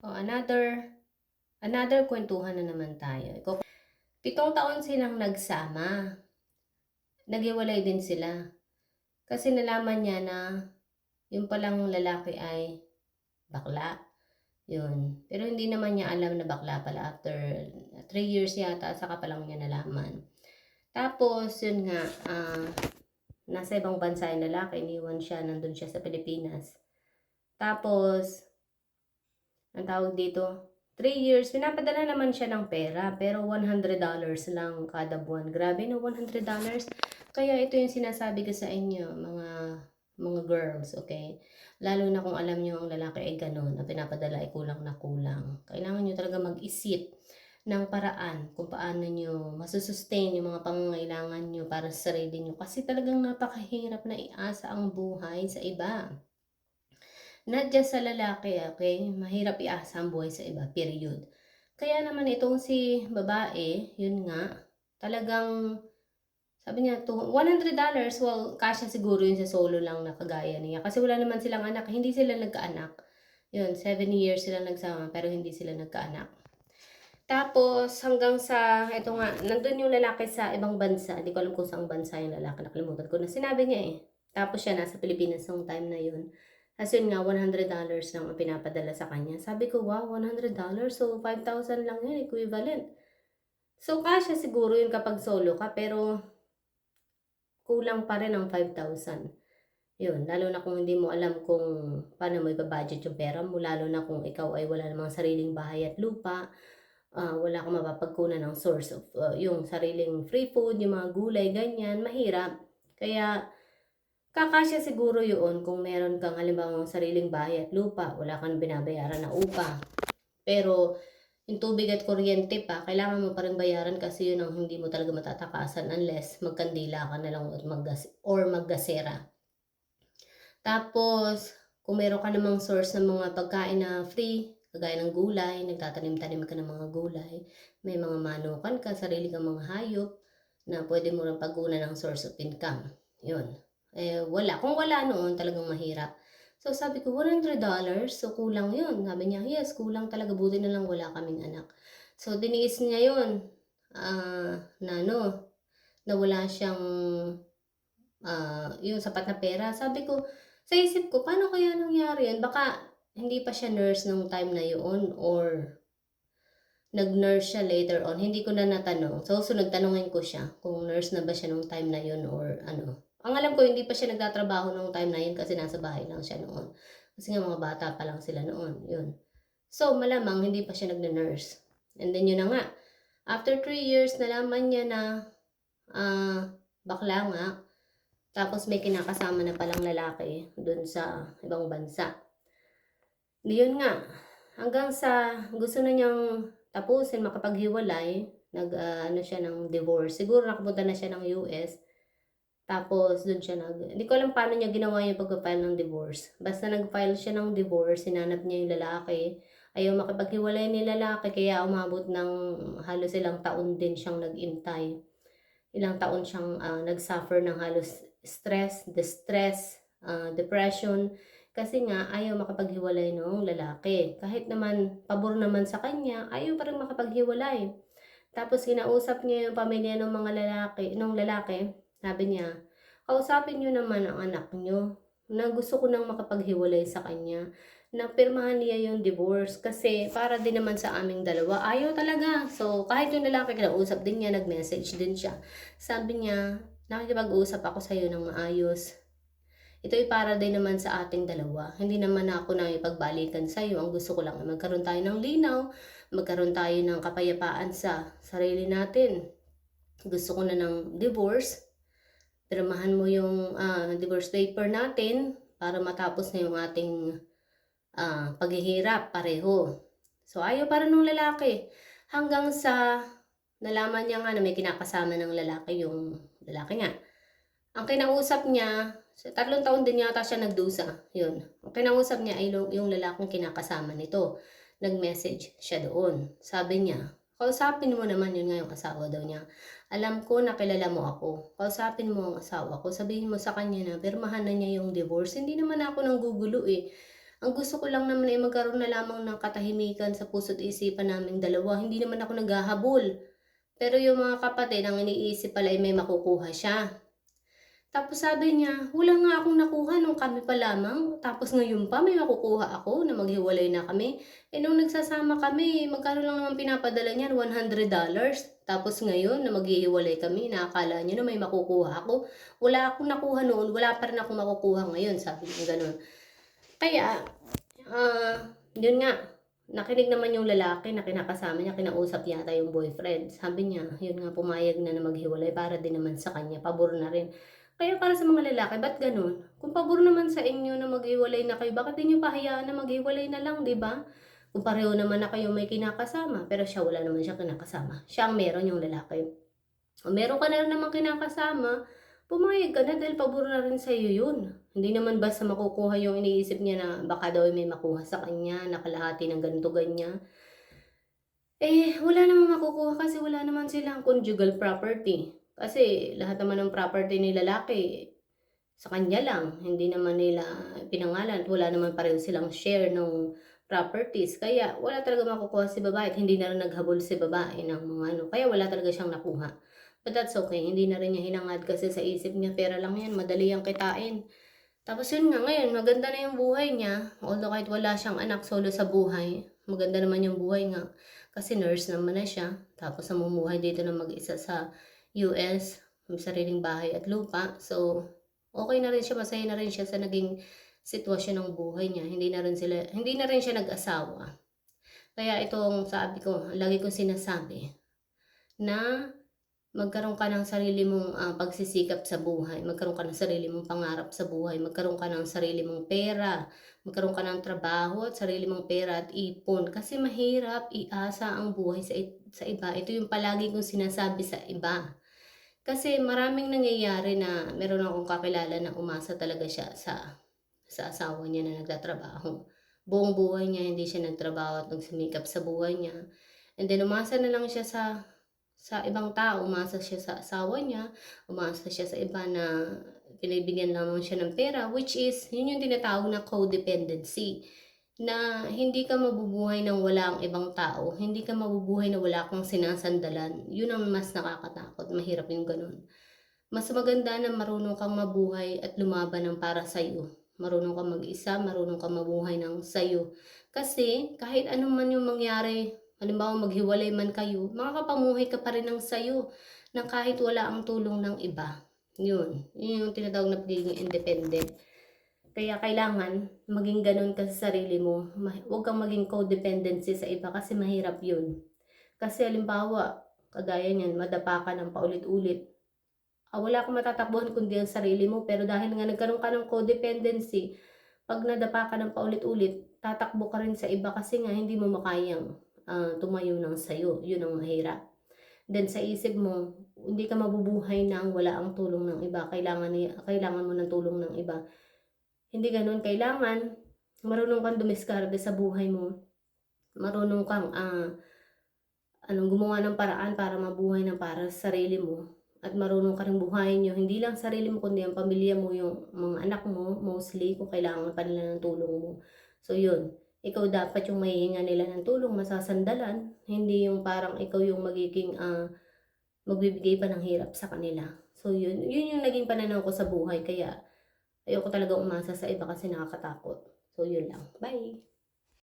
Oh, another, another kwentuhan na naman tayo. Pitong taon silang nagsama. Naghiwalay din sila. Kasi nalaman niya na yung palang lalaki ay bakla. Yun. Pero hindi naman niya alam na bakla pala after 3 years yata, saka pa lang niya nalaman. Tapos, yun nga, ah, nasa ibang bansa yung lalaki, iniwan siya, nandun siya sa Pilipinas. Tapos, ang tawag dito, 3 years, pinapadala naman siya ng pera, pero $100 lang kada buwan. Grabe no, $100. Kaya ito yung sinasabi ko sa inyo, mga mga girls, okay? Lalo na kung alam nyo ang lalaki ay ganun, ang pinapadala ay kulang na kulang. Kailangan nyo talaga mag-isip ng paraan kung paano nyo masusustain yung mga pangangailangan nyo para sa sarili nyo. Kasi talagang napakahirap na iasa ang buhay sa iba. Not just sa lalaki, okay? Mahirap iasa ang buhay sa iba, period. Kaya naman itong si babae, yun nga, talagang, sabi niya, to, $100, well, kasya siguro yun sa solo lang na kagaya niya. Kasi wala naman silang anak, hindi sila nagkaanak. Yun, 7 years sila nagsama, pero hindi sila nagkaanak. Tapos, hanggang sa, eto nga, nandun yung lalaki sa ibang bansa. Hindi ko alam kung saan bansa yung lalaki. Nakalimutan ko na. Sinabi niya eh. Tapos siya nasa Pilipinas nung time na yun. As yun nga, $100 lang ang pinapadala sa kanya. Sabi ko, wow, $100? So, 5,000 lang yun, equivalent. So, kasya siguro yun kapag solo ka, pero kulang pa rin ang 5,000. Yun, lalo na kung hindi mo alam kung paano mo ibabudget yung pera mo, lalo na kung ikaw ay wala namang sariling bahay at lupa, ah, wala kang mapapagkunan ng source of ah, yung sariling free food, yung mga gulay, ganyan, mahirap. Kaya, kakasya siguro yun kung meron kang halimbawa sariling bahay at lupa, wala kang binabayaran na upa. Pero, yung tubig at kuryente pa, kailangan mo pa rin bayaran kasi yun ang hindi mo talaga matatakasan unless magkandila ka na lang or, maggas or maggasera. Tapos, kung meron ka namang source ng mga pagkain na free, kagaya ng gulay, nagtatanim-tanim ka ng mga gulay, may mga manukan ka, sarili kang mga hayop, na pwede mo rin pagkunan ng source of income. Yun. Eh, wala. Kung wala noon, talagang mahirap. So, sabi ko, $100, so kulang yun. Sabi niya, yes, kulang talaga. Buti na lang wala kaming anak. So, diniis niya yun. ah na ano, na wala siyang ah yung sapat na pera. Sabi ko, sa isip ko, paano kaya nangyari yun? Baka hindi pa siya nurse nung time na yun or nag-nurse siya later on. Hindi ko na natanong. So, sunod tanongin ko siya kung nurse na ba siya nung time na yun or ano. Ang alam ko, hindi pa siya nagtatrabaho nung time na yun kasi nasa bahay lang siya noon. Kasi nga mga bata pa lang sila noon. Yun. So, malamang hindi pa siya nag-nurse. And then yun na nga. After 3 years, nalaman niya na ah bakla nga. Tapos may kinakasama na palang lalaki dun sa ibang bansa. Yun nga. Hanggang sa gusto na niyang tapusin, makapaghiwalay, nag ah, ano siya ng divorce. Siguro nakapunta na siya ng US. Tapos, doon siya nag... Hindi ko alam paano niya ginawa yung pag-file ng divorce. Basta nag-file siya ng divorce, sinanap niya yung lalaki. Ayaw makipaghiwalay ni lalaki, kaya umabot ng halos ilang taon din siyang nag-intay. Ilang taon siyang ah, nag-suffer ng halos stress, distress, ah, depression. Kasi nga, ayaw makapaghiwalay ng lalaki. Kahit naman, pabor naman sa kanya, ayaw pa rin makapaghiwalay. Tapos, kinausap niya yung pamilya ng mga lalaki, ng lalaki, sabi niya, kausapin niyo naman ang anak niyo na gusto ko nang makapaghiwalay sa kanya. Na pirmahan niya yung divorce kasi para din naman sa aming dalawa. Ayaw talaga. So kahit yung lalaki kinausap din niya nag-message din siya. Sabi niya nakikipag-usap ako sa iyo ng maayos. Ito ay para din naman sa ating dalawa. Hindi naman ako na ipagbalikan sa iyo ang gusto ko lang ay magkaroon tayo ng linaw magkaroon tayo ng kapayapaan sa sarili natin. Gusto ko na ng divorce pirmahan mo yung ah, divorce paper natin para matapos na yung ating ah, paghihirap pareho. So ayaw para nung lalaki. Hanggang sa nalaman niya nga na may kinakasama ng lalaki yung lalaki nga. Ang kinausap niya, tatlong taon din yata siya nagdusa. Yun. Ang kinausap niya ay yung lalaking kinakasama nito. Nag-message siya doon. Sabi niya, kausapin mo naman yun nga asawa daw niya. Alam ko na kilala mo ako. Kausapin mo ang asawa ko. Sabihin mo sa kanya na pirmahan na niya yung divorce. Hindi naman ako nang gugulo eh. Ang gusto ko lang naman ay magkaroon na lamang ng katahimikan sa puso't isipan naming dalawa. Hindi naman ako naghahabol. Pero yung mga kapatid, ang iniisip pala ay may makukuha siya. Tapos sabi niya, wala nga akong nakuha nung kami pa lamang. Tapos ngayon pa may makukuha ako na maghiwalay na kami. Eh nung nagsasama kami, magkano lang naman pinapadala niyan? $100. Tapos ngayon na maghihiwalay kami, nakakala niya na may makukuha ako. Wala akong nakuha noon, wala pa rin akong makukuha ngayon. Sabi niya ganun. Kaya, ah, yun nga, nakinig naman yung lalaki na kinakasama niya, kinausap yata yung boyfriend. Sabi niya, yun nga, pumayag na na maghiwalay para din naman sa kanya, pabor na rin. Kaya para sa mga lalaki, ba't ganun? Kung pabor naman sa inyo na maghiwalay na kayo, bakit di nyo pahayaan na maghiwalay na lang, di ba? Kung pareho naman na kayo may kinakasama, pero siya wala naman siya kinakasama. Siya ang meron yung lalaki. O meron ka na rin naman kinakasama, pumayag ka na dahil pabor na rin sa iyo yun. Hindi naman basta makukuha yung iniisip niya na baka daw may makuha sa kanya, nakalahati ng ganito ganyan. Eh, wala namang makukuha kasi wala naman silang conjugal property. Kasi lahat naman ng property ni lalaki, sa kanya lang. Hindi naman nila pinangalan. Wala naman pareho silang share ng properties. Kaya wala talaga makukuha si babae at hindi na rin naghabol si babae ng mga ano. Kaya wala talaga siyang nakuha. But that's okay. Hindi na rin niya hinangad kasi sa isip niya pera lang yan. Madali ang kitain. Tapos yun nga, ngayon, maganda na yung buhay niya. Although kahit wala siyang anak solo sa buhay, maganda naman yung buhay nga. Kasi nurse naman na siya. Tapos namumuhay dito na mag-isa sa US, may sariling bahay at lupa. So, okay na rin siya, masaya na rin siya sa naging sitwasyon ng buhay niya. Hindi na rin sila, hindi na rin siya nag-asawa. Kaya itong sabi ko, lagi kong sinasabi na magkaroon ka ng sarili mong ah, pagsisikap sa buhay, magkaroon ka ng sarili mong pangarap sa buhay, magkaroon ka ng sarili mong pera, magkaroon ka ng trabaho at sarili mong pera at ipon. Kasi mahirap iasa ang buhay sa, sa iba. Ito yung palagi kong sinasabi sa iba. Kasi maraming nangyayari na meron akong kakilala na umasa talaga siya sa sa asawa niya na nagtatrabaho. Buong buhay niya hindi siya nagtrabaho at nagsumikap sa buhay niya. And then umasa na lang siya sa sa ibang tao, umasa siya sa asawa niya, umasa siya sa iba na pinibigyan lamang siya ng pera, which is, yun yung tinatawag na codependency na hindi ka mabubuhay nang wala ang ibang tao, hindi ka mabubuhay na wala kang sinasandalan. Yun ang mas nakakatakot, mahirap yung ganun. Mas maganda na marunong kang mabuhay at lumaban ng para sa'yo. Marunong kang mag-isa, marunong kang mabuhay ng sa'yo. Kasi kahit anong man yung mangyari, halimbawa maghiwalay man kayo, makakapamuhay ka pa rin ng sayo na kahit wala ang tulong ng iba. Yun. Yun yung tinatawag na pagiging independent. Kaya kailangan maging ganun ka sa sarili mo. Huwag kang maging codependency sa iba kasi mahirap yun. Kasi halimbawa, kagaya niyan, madapa ka ng paulit-ulit. Ah, wala kang matatakbuhan kundi ang sarili mo. Pero dahil nga nagkaroon ka ng codependency, pag nadapa ka ng paulit-ulit, tatakbo ka rin sa iba kasi nga hindi mo makayang ah, tumayo ng sayo. Yun ang mahirap. Then sa isip mo, hindi ka mabubuhay nang wala ang tulong ng iba. Kailangan, ni, kailangan mo ng tulong ng iba. Hindi ganun. Kailangan, marunong kang dumiskarte sa buhay mo. Marunong kang ah, anong gumawa ng paraan para mabuhay ng para sa sarili mo. At marunong ka rin buhayin yung hindi lang sarili mo, kundi ang pamilya mo, yung mga anak mo, mostly, kung kailangan pa nila ng tulong mo. So, yun ikaw dapat yung mahihinga nila ng tulong, masasandalan, hindi yung parang ikaw yung magiging ah, magbibigay pa ng hirap sa kanila. So yun, yun yung naging pananaw ko sa buhay, kaya ayoko talaga umasa sa iba kasi nakakatakot. So yun lang. Bye!